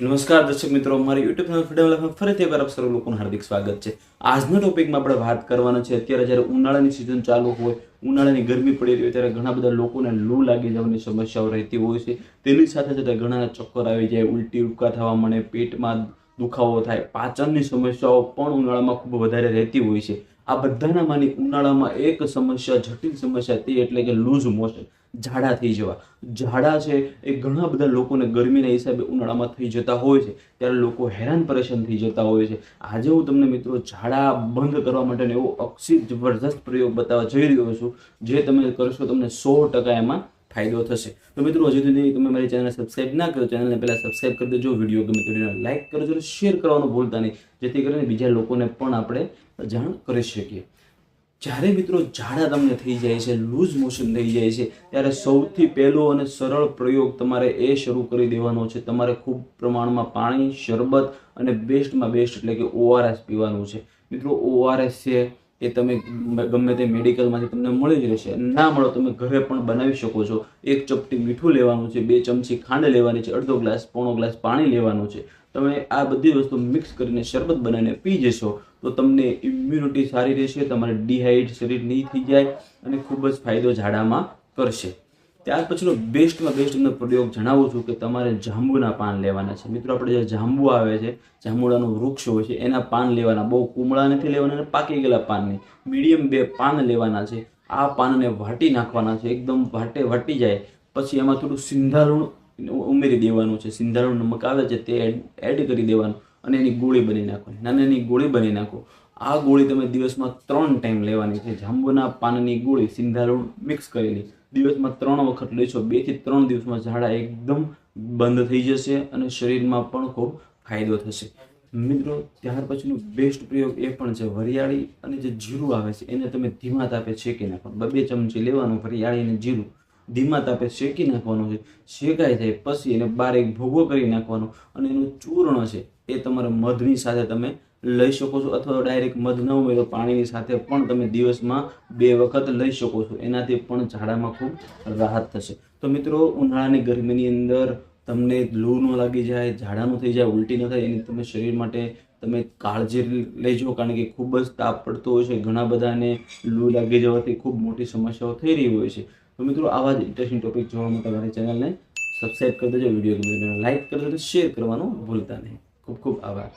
નમસ્કાર દર્શક મિત્રો, મારી યુટ્યુબ ચેનલ ફ્રીડમ લાઈફમાં ફરીથી એકવાર આપ સર્વ લોકોનું હાર્દિક સ્વાગત છે. આજના ટોપિકમાં આપણે વાત કરવાના છે, અત્યારે જ્યારે ઉનાળાની સિઝન ચાલુ હોય, ઉનાળાની ગરમી પડી રહી હોય, ત્યારે ઘણા બધા લોકોને લૂ લાગી જવાની સમસ્યાઓ રહેતી હોય છે. તેની સાથે સાથે ઘણા ચક્કર આવી જાય, ઉલટી ઉબકા થવા મળે પેટમાં દુખાવો થાય, પાચનની સમસ્યાઓ પણ ઉનાળામાં ખૂબ વધારે રહેતી હોય છે. આ બધાના માની ઉનાળામાં એક સમસ્યા, જટિલ સમસ્યા તે એટલે કે લૂઝ મોશન ઝાડા થઈ જવા. ઝાડા છે એ ઘણા બધા લોકોને ગરમીના હિસાબે ઉનાળામાં થઈ જતા હોય છે. ત્યારે લોકો હેરાન પરેશાન થઈ જતા હોય છે. આજે હું તમને મિત્રો ઝાડા બંધ કરવા માટેનો એવો અક્ષિત જબરજસ્ત પ્રયોગ બતાવવા જઈ રહ્યો છું, જે તમે કરશો તમને સો ટકા એમાં ફાયદો થશે. તો મિત્રો, હજુ સુધી તમે મારી ચેનલ સબસ્ક્રાઇબ ના કરો ચેનલને પહેલાં સબસ્ક્રાઇબ કરી દેજો, વીડિયો ગમે તો વિડીયોને લાઇક કરજો શેર કરવાનું ભૂલતા નહીં. જેથી કરીને બીજા લોકોને પણ આપણે જાણ કરી શકીએ. જ્યારે મિત્રો ઝાડા તમને થઈ જાય છે, લૂઝ મોશન થઈ જાય છે, ત્યારે સૌથી પહેલો અને સરળ પ્રયોગ તમારે એ શરૂ કરી દેવાનો છે. તમારે ખૂબ પ્રમાણમાં પાણી, શરબત અને બેસ્ટમાં બેસ્ટ એટલે કે ઓઆરએસ પીવાનું છે. મિત્રો ઓઆરએસ છે એ તમે ગમે તે મેડિકલમાંથી તમને મળી જ રહેશે. ના મળો, તમે ઘરે પણ બનાવી શકો છો. એક ચપટી મીઠું લેવાનું છે, બે ચમચી ખાંડ લેવાની છે, અડધો ગ્લાસ પોણો ગ્લાસ પાણી લેવાનું છે. તમે આ બધી વસ્તુ મિક્સ કરીને શરબત બનાવીને પી જશો, તો તમને ઇમ્યુનિટી સારી રહેશે, તમારે ડિહાઈડ શરીર નહીં થઈ જાય અને ખૂબ જ ફાયદો ઝાડામાં કરશે. ત્યાર પછીનો બેસ્ટમાં બેસ્ટ તમને પ્રયોગ જણાવું છું કે તમારે જાંબુના પાન લેવાના છે. મિત્રો, આપણે જે જાંબુ આવે છે, જાંબુડાનું વૃક્ષ હોય છે, એના પાન લેવાના, બહુ કુમળા નથી લેવાના અને પાકી ગયેલા પાન મીડિયમ બે પાન લેવાના છે. આ પાનને વાટી નાખવાના છે, એકદમ વાટે વાટી જાય. પછી એમાં થોડું સિંધારણ ઉમેરી દેવાનું છે. સિંધારણ નમક આવે છે તે એડ એડ કરી દેવાનું અને એની ગોળી બની નાખવાની. નાની નાની ગોળી બની નાખો. આ ગોળી તમે દિવસમાં ત્રણ ટાઈમ લેવાની છે. જાંબુના પાનની ગોળી સિંધાલુણ મિક્સ કરેલી. દિવસમાં ત્રણ વખત લેશો, બેથી ત્રણ દિવસમાં ઝાડા એકદમ બંધ થઈ જશે અને શરીરમાં પણ ખૂબ ફાયદો થશે. મિત્રો, ત્યાર પછીનો બેસ્ટ પ્રયોગ એ પણ છે, વરિયાળી અને જે જીરું આવે છે, એને તમે ધીમા તાપે શેકી પણ બબે ચમચી લેવાનું વરિયાળી અને જીરું. ધીમા તાપે શેકી નાખવાનો છે. શેકાઈ જાય પછી એને બાર એક ભૂગો કરી નાખવાનો. અને એનું ચૂર્ણ છે, એ તમારા મધની સાથે તમે લઈ શકો છો અથવા ડાયરેક્ટ મધ ન ઉમેરો પાણીની સાથે પણ તમે દિવસમાં બે વખત લઈ શકો છો. એનાથી પણ ઝાડામાં ખૂબ રાહત થશે. તો મિત્રો, ઉનાળાની ગરમીની અંદર તમને લૂ ન લાગી જાય, ઝાડાનું થઈ જાય, ઉલટી ન થાય, એની તમે શરીર માટે તમે કાળજી લેજો, કારણ કે ખૂબ જ તાપ પડતો હોય છે. ઘણા બધાને લૂ લાગી જવાથી ખૂબ મોટી સમસ્યાઓ થઈ રહી હોય છે. તો મિત્રો, આવા જ ઇન્ટરેસ્ટિંગ ટોપિક જોવા માટે મારી ચેનલને સબસ્ક્રાઈબ કરી દેજો. વીડિયો લાઈક કરી દેજો શેર કરવાનું ભૂલતા નહીં. ખૂબ ખૂબ આભાર.